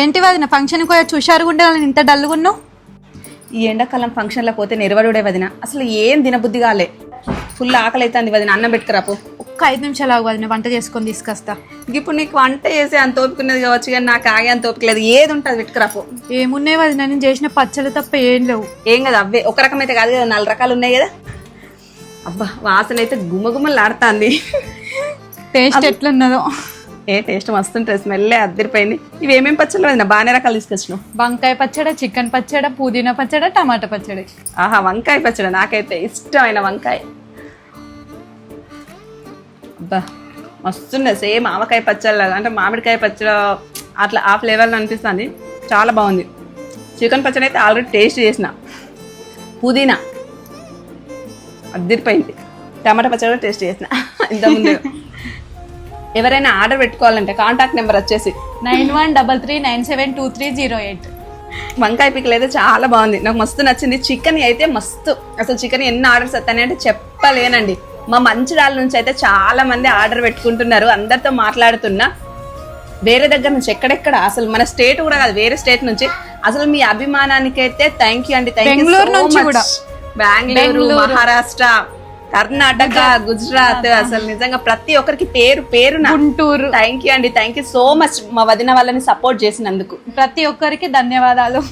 ఏంటి వదిన? ఫంక్షన్కి పోయి చూశారు వాళ్ళని ఇంత డల్గా ఉన్నావు? ఈ ఎండాకాలం ఫంక్షన్లో పోతే నిరవడుడే వదిన. అసలు ఏం తినబుద్ధి కాలే. ఫుల్ ఆకలి అవుతుంది వదిన. అన్నం పెట్టుకురాపు ఒక్క ఐదు నిమిషాలు ఆగు వదిన. వంట చేసుకొని తీసుకొస్తా. ఇప్పుడు నీకు వంట చేసే అంత ఓపికన్నది కావచ్చు కానీ నాకు ఆగే అంత ఓపిక లేదు. ఏది ఉంటుంది పెట్టుకురాపు ఏమున్నాయి వదిన? నేను చేసిన పచ్చళ్ళు తప్ప ఏం లేవు. ఏం కదా అవే. ఒక రకం అయితే కాదు కదా నాలుగు రకాలు ఉన్నాయి కదా. అబ్బా వాసన అయితే గుమ్మగుమ్మలాడుతుంది టేస్ట్ ఎట్లున్నదో. ఏ టేస్ట్ మస్తుంటుంది స్మెల్ అద్దరిపోయింది ఇవి ఏమేమి పచ్చళ్ళు వదిన? బాగానే రకాలు తీసుకొచ్చినావు. వంకాయ పచ్చడ చికెన్ పచ్చడ పుదీనా పచ్చడ టమాటా పచ్చడి. ఆహా వంకాయ పచ్చడి. నాకైతే ఇష్టమైన వంకాయ. అబ్బా మస్తున్నది సేమ్ ఆవకాయ పచ్చడి అంటే మామిడికాయ పచ్చడి అట్లా ఆ ఫ్లేవర్లో అనిపిస్తుంది. చాలా బాగుంది. చికెన్ పచ్చడి అయితే ఆల్రెడీ టేస్ట్ చేసిన. పుదీనా. అద్దరిపోయింది టమాటా పచ్చడి టేస్ట్ చేసిన. ఇంతకుముందు ఎవరైనా ఆర్డర్ పెట్టుకోవాలంటే కాంటాక్ట్ నెంబర్ వచ్చేసి nine one double three nine seven two three zero eight. వంకాయ పిక్కలు అయితే చాలా బాగుంది. నాకు మస్తు నచ్చింది. చికెన్ అయితే మస్తు. అసలు చికెన్ ఎన్ని ఆర్డర్స్ వస్తాయి అంటే చెప్పలేనండి. మా మంచిర్యాల నుంచి అయితే చాలా మంది ఆర్డర్ పెట్టుకుంటున్నారు. అందరితో మాట్లాడుతున్నా. వేరే దగ్గర నుంచి ఎక్కడెక్కడ? అసలు మన స్టేట్ కూడా కాదు వేరే స్టేట్ నుంచి. అసలు మీ అభిమానానికి అయితే థ్యాంక్ యూ అండి థ్యాంక్ యూ. బెంగళూరు. మహారాష్ట్ర. కర్ణాటక గుజరాత్ అసలు నిజంగా ప్రతి ఒక్కరికి పేరు పేరు గుంటూరు. థ్యాంక్ యూ అండి. థ్యాంక్ యూ సో మచ్ మా వదిన వాళ్ళని సపోర్ట్ చేసినందుకు. ప్రతి ఒక్కరికి ధన్యవాదాలు.